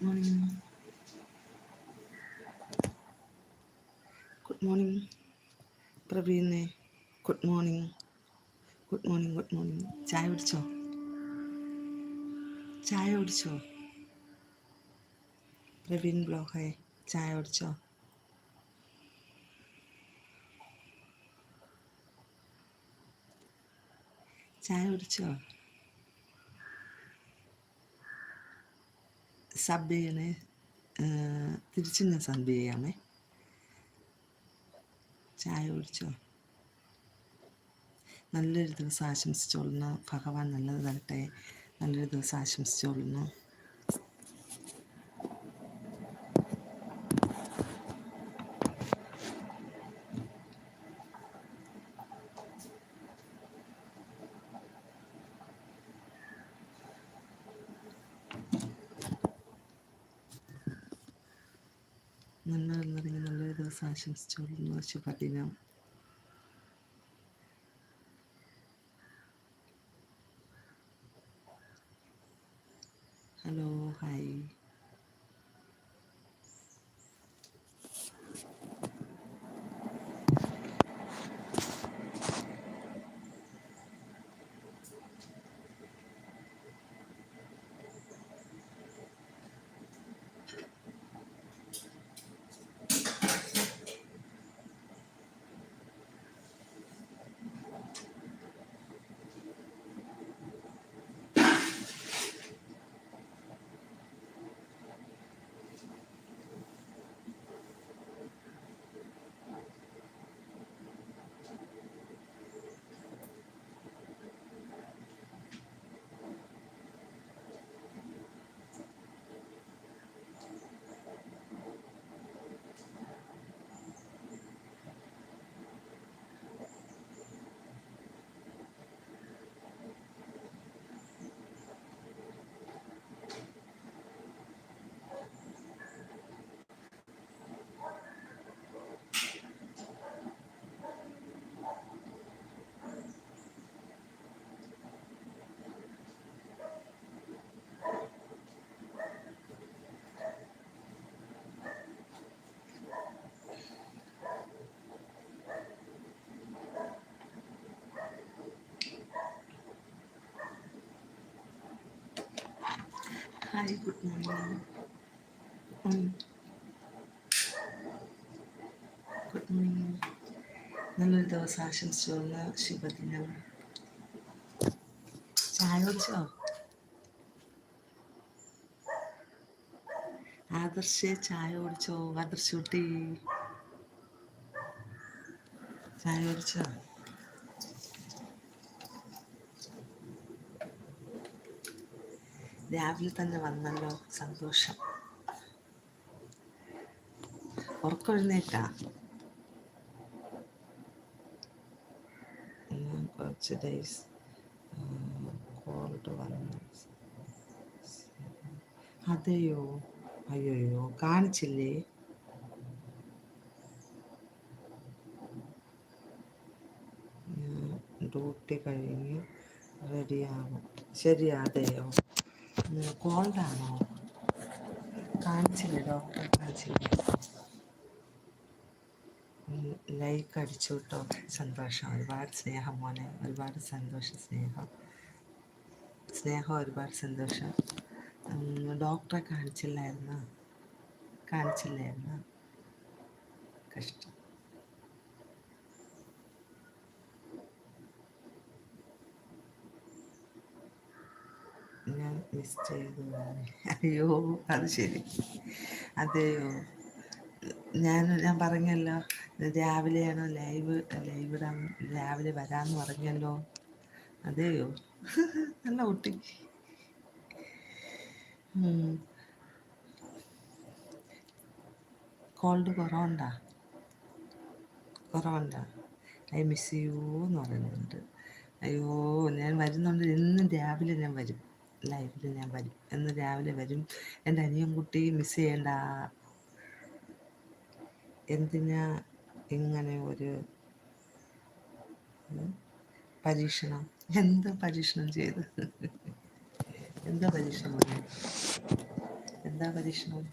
Good morning good morning പ്രവീണെ good morning good morning good morning ചായ കുടിച്ചോ? ചായ കുടിച്ചോ? പ്രവീൺ ബ്ലോഹേ ചായ കുടിച്ചോ? ചായ കുടിച്ചോ? സബ് ചെയ്യണേ. തിരിച്ച് ഞാൻ ചെയ്യാമേ. ചായ കുടിച്ചോ? നല്ലൊരു ദിവസം ആശംസിച്ചോളുന്നു. ഭഗവാൻ നല്ലത് തരട്ടെ. നല്ലൊരു ദിവസം ആശംസിച്ചോളുന്നു. നന്മ നിറഞ്ഞ നല്ലൊരു ദിവസം ആശംസിച്ചോളുന്നു ശുഭദിനം hello hi hi good morning good morning നല്ലൊരു ദിവസം ആശംസിച്ചുള്ള ശുഭദിനം ചായ കുടിച്ചോ ആദർശേ ചായ കുടിച്ചോ ആദർശ് കുട്ടി ചായ കുടിച്ചോ രാവിലെ തന്നെ വന്നല്ലോ സന്തോഷം. ഉറക്കൊഴുന്നേറ്റാ കുറച്ച് ഡേയ്സ് കോൾഡ് വന്നു. അതെയോ? അയ്യോയ്യോ കാണിച്ചില്ലേ? ഡ്യൂട്ടി കഴിഞ്ഞ് റെഡിയാകും ശരി അതെയോ? കോൾഡാണോ കാണിച്ചില്ലേ ഡോക്ടറെ കാണിച്ചില്ലേ. ലൈക്ക് അടിച്ചു കേട്ടോ സന്തോഷം. ഒരുപാട് സ്നേഹം മോനെ. ഒരുപാട് സന്തോഷം സ്നേഹം. സ്നേഹം ഒരുപാട് സന്തോഷം. ഡോക്ടറെ കാണിച്ചില്ലായിരുന്നു? കാണിച്ചില്ലായിരുന്നു? കഷ്ടം. ഞാൻ ചെയ്തു അയ്യോ അത് ശരി. അതെയോ? ഞാൻ ഞാൻ പറഞ്ഞല്ലോ രാവിലെയാണ് ലൈവ് ലൈവ് ഇടാൻ രാവിലെ വരാമെന്ന് പറഞ്ഞല്ലോ. അതെയോ? നല്ല കുട്ടി കോൾഡ് കുറവുണ്ടാ? കുറവുണ്ടാ? ഐ മിസ് യു എന്ന് പറയുന്നുണ്ട്. അയ്യോ ഞാൻ വരുന്നുണ്ട്. എന്നും രാവിലെ ഞാൻ വരും. ലൈവിൽ ഞാൻ വരും. എന്ന് രാവിലെ വരും. എന്റെ അനിയൻ കുട്ടി മിസ് ചെയ്യേണ്ട. എന്തിനാ ഇങ്ങനെ ഒരു പരീക്ഷണം? എന്ത് പരീക്ഷണം ചെയ്ത് എന്താ പരീക്ഷണം? എന്താ പരീക്ഷണം?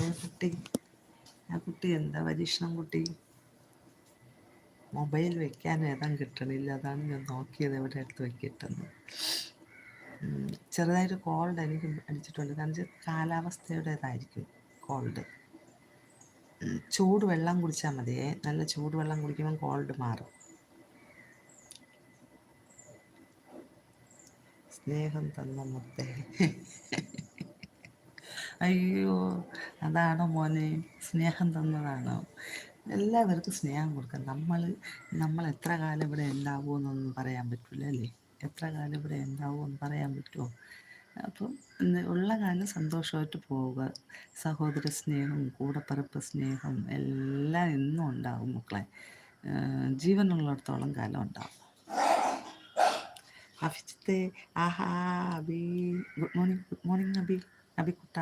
ആ കുട്ടി ആ കുട്ടി എന്താ പരീക്ഷണം കുട്ടി? മൊബൈൽ വെക്കാൻ ഏതാ കിട്ടണില്ല അതാണ് ഞാൻ നോക്കിയത് എവിടെ അടുത്ത് വെക്കിട്ടെന്ന് ചെറുതായിട്ട് കോൾഡ് എനിക്ക് അടിച്ചിട്ടുണ്ട്. കാരണം വെച്ചാൽ കാലാവസ്ഥയുടേതായിരിക്കും കോൾഡ് ചൂട് വെള്ളം കുടിച്ചാൽ മതിയേ നല്ല ചൂട് വെള്ളം കുടിക്കുമ്പോൾ കോൾഡ് മാറും. സ്നേഹം തന്ന മുത്തേ. അയ്യോ അതാണ് മോനെ സ്നേഹം തന്നതാണ്. എല്ലാവർക്കും സ്നേഹം കൊടുക്കാം. നമ്മൾ നമ്മൾ എത്ര കാലം ഇവിടെ ഉണ്ടാവുമെന്നൊന്നും പറയാൻ പറ്റില്ല അല്ലേ? എത്ര കാലം ഇവിടെ ഉണ്ടാവുമെന്ന് പറയാൻ പറ്റുമോ? അപ്പം ഉള്ള കാലം സന്തോഷമായിട്ട് പോവുക. സഹോദര സ്നേഹം കൂടപ്പറപ്പ് സ്നേഹം എല്ലാം എന്നും ഉണ്ടാവും മക്കളെ. ജീവനുള്ളിടത്തോളം കാലം ഉണ്ടാവും. അഭിജിത്തെ ആഹാ Abi. Good morning good morning Abi. അബിക്കുട്ട.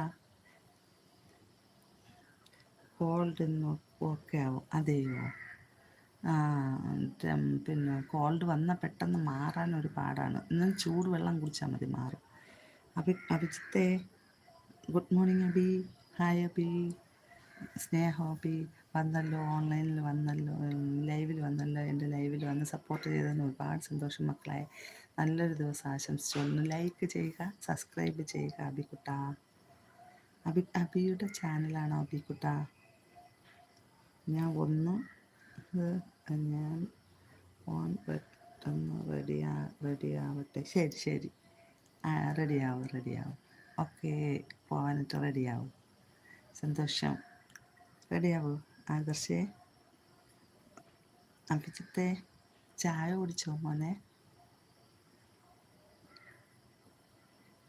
Cold ഒക്കെ ആവും. അതെയോ? പിന്നെ കോൾഡ് വന്നാൽ പെട്ടെന്ന് മാറാൻ ഒരു പാടാണ്. എന്നാൽ ചൂട് വെള്ളം കുടിച്ചാൽ മതി മാറും. Abhi അഭിജിത്തെ good morning Abi hi Abi Sneha Abi വന്നല്ലോ ഓൺലൈനിൽ വന്നല്ലോ ലൈവിൽ വന്നല്ലോ എന്റെ ലൈവിൽ വന്ന് സപ്പോർട്ട് ചെയ്തതിന് ഒരുപാട് സന്തോഷം മക്കളായി നല്ലൊരു ദിവസം ആശംസിച്ചു. ലൈക്ക് ചെയ്യുക സബ്സ്ക്രൈബ് ചെയ്യുക അബിക്കുട്ട അബി അബിയുടെ ചാനലാണോ അബിക്കുട്ട ഞാൻ ഒന്ന് ഞാൻ ഓൺ പെട്ടെന്ന് റെഡിയാ റെഡിയാവട്ടെ ശരി ശരി. ആ റെഡിയാവും റെഡിയാവും ഓക്കെ പോകാനിട്ട് റെഡിയാവും സന്തോഷം. റെഡിയാവും ആദർശേ. അഭിജിത്തെ ചായ കുടിച്ചോ മോനെ?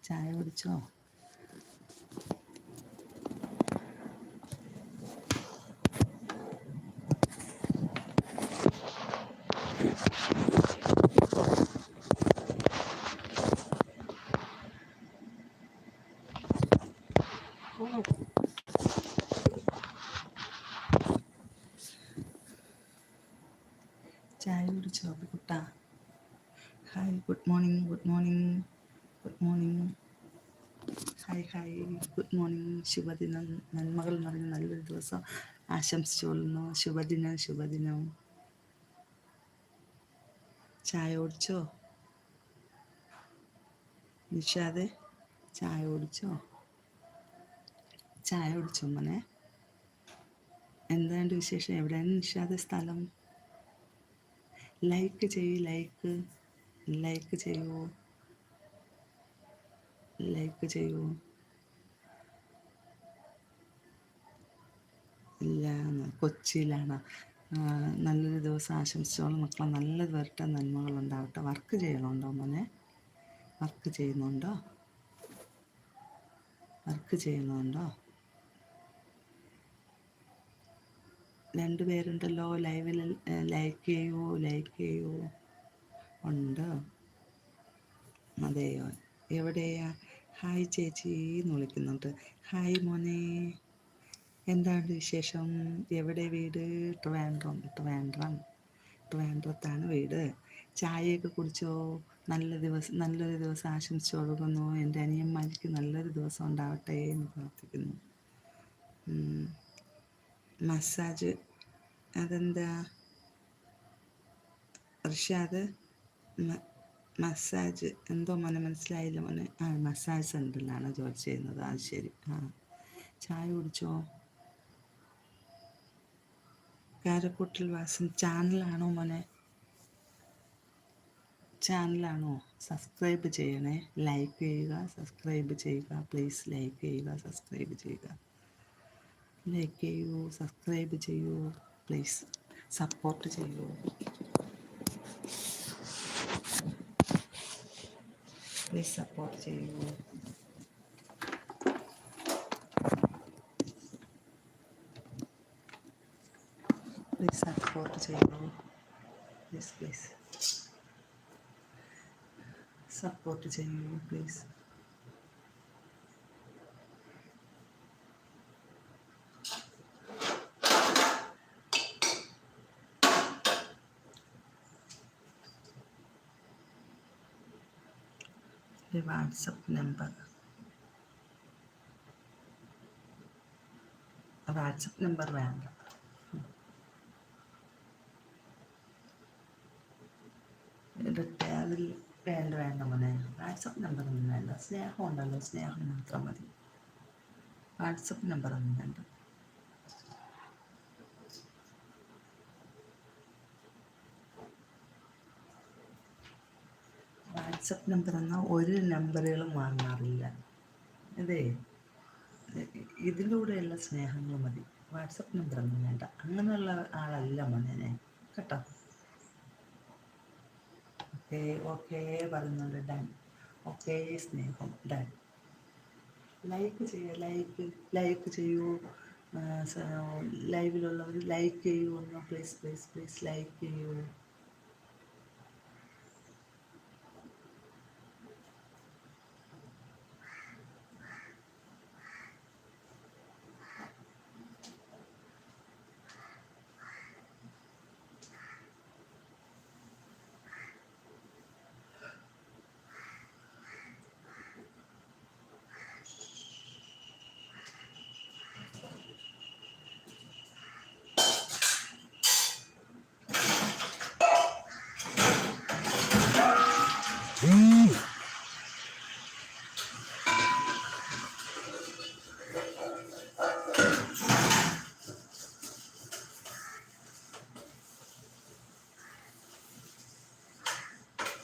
ചായ കുടിച്ചോ ചായ കുടിച്ചോ കുട്ട hi good morning good morning good morning hi hi good morning ശുഭദിനം. നന്മകൾ നിറഞ്ഞ നല്ലൊരു ദിവസം. ആശംസിച്ചുകൊള്ളുന്നു. ശുഭദിനം ശുഭദിനം. ചായ ഓടിച്ചോ നിഷാദെ ചായ ഓടിച്ചോ ചായ ഓടിച്ചോ മോനെ? എന്താണ്ട് വിശേഷം? എവിടെയാണ് നിഷാദ സ്ഥലം? ലൈക്ക് ചെയ്യ് ലൈക്ക് ലൈക്ക് ചെയ്യൂ. ലൈക്ക് ചെയ്യൂ. ഇല്ല കൊച്ചിയിലാണ്. നല്ലൊരു ദിവസം ആശംസിച്ചോളൂ മക്കളെ. നല്ലത് വരട്ടെ നന്മകൾ ഉണ്ടാവട്ടെ വർക്ക് ചെയ്യണുണ്ടോ മോനെ? വർക്ക് ചെയ്യുന്നുണ്ടോ? വർക്ക് ചെയ്യുന്നുണ്ടോ? രണ്ടുപേരുണ്ടല്ലോ ലൈവിൽ ലൈക്ക് ചെയ്യൂ ലൈക്ക് ചെയ്യൂ. ഉണ്ട്. അതെയോ? എവിടെയാ? ഹായ് ചേച്ചി. എന്ന് വിളിക്കുന്നുണ്ട്. ഹായ് മോനെ. എന്താണ് വിശേഷം? എവിടെ വീട്? ട്രിവാൻഡ്രം. ട്രിവാൻഡ്രം. ട്രിവാൻഡ്രത്താണ് വീട്. ചായയൊക്കെ കുടിച്ചോ? നല്ല ദിവസം നല്ലൊരു ദിവസം ആശംസിച്ചു കൊടുക്കുന്നു എന്റെ അനിയന്മാർക്ക് നല്ലൊരു ദിവസം ഉണ്ടാവട്ടെ എന്ന് പ്രാർത്ഥിക്കുന്നു. മസാജ് അതെന്താ? ഋഷാദ്? മസാജ് എന്തോ മോനെ മനസ്സിലായില്ല മോനെ. ആ മസാജ് സെന്ററിലാണ് ജോലി ചെയ്യുന്നത്. അത് ശരി. ആ ചായ കുടിച്ചോ? കാരക്കൂട്ടിൽ വാസം ചാനലാണോ മോനെ? ചാനലാണോ? സബ്സ്ക്രൈബ് ചെയ്യണേ. ലൈക്ക് ചെയ്യുക സബ്സ്ക്രൈബ് ചെയ്യുക. പ്ലീസ് ലൈക്ക് ചെയ്യുക സബ്സ്ക്രൈബ് ചെയ്യുക. ലൈക്ക് ചെയ്യൂ സബ്സ്ക്രൈബ് ചെയ്യൂ. പ്ലീസ് സപ്പോർട്ട് ചെയ്യൂ. Please support you. Please support you. Yes, please. Support you, please. എന്റെ വാട്സപ്പ് നമ്പർ വാട്സപ്പ് നമ്പർ വേണ്ട അതിൽ വേണ്ട വേണ്ട മോനെ. വാട്സപ്പ് നമ്പർ ഒന്നും വേണ്ട. സ്നേഹം ഉണ്ടല്ലോ സ്നേഹം മാത്രം മതി. വാട്സപ്പ് നമ്പർ ഒന്നും വേണ്ട. വാട്സപ്പ് നമ്പർ എന്നാൽ ഒരു നമ്പറുകളും വാങ്ങാറില്ല. അതെ. ഇതിലൂടെയുള്ള സ്നേഹങ്ങൾ മതി. വാട്സപ്പ് നമ്പർ ഒന്നും വേണ്ട. അങ്ങനെയുള്ള ആളല്ല മോനെ. കേട്ടോ? ഓക്കെ ഓക്കെ പറയുന്നുണ്ട് ഡൺ. ഓക്കെ സ്നേഹം. ഡൺ. ലൈക്ക് ചെയ്യുക ലൈക്ക് ലൈക്ക് ചെയ്യൂ. ലൈവിലുള്ളവർ ലൈക്ക് ചെയ്യൂ. ഒന്ന് പ്ലീസ് പ്ലീസ് പ്ലീസ് ലൈക്ക് ചെയ്യൂ.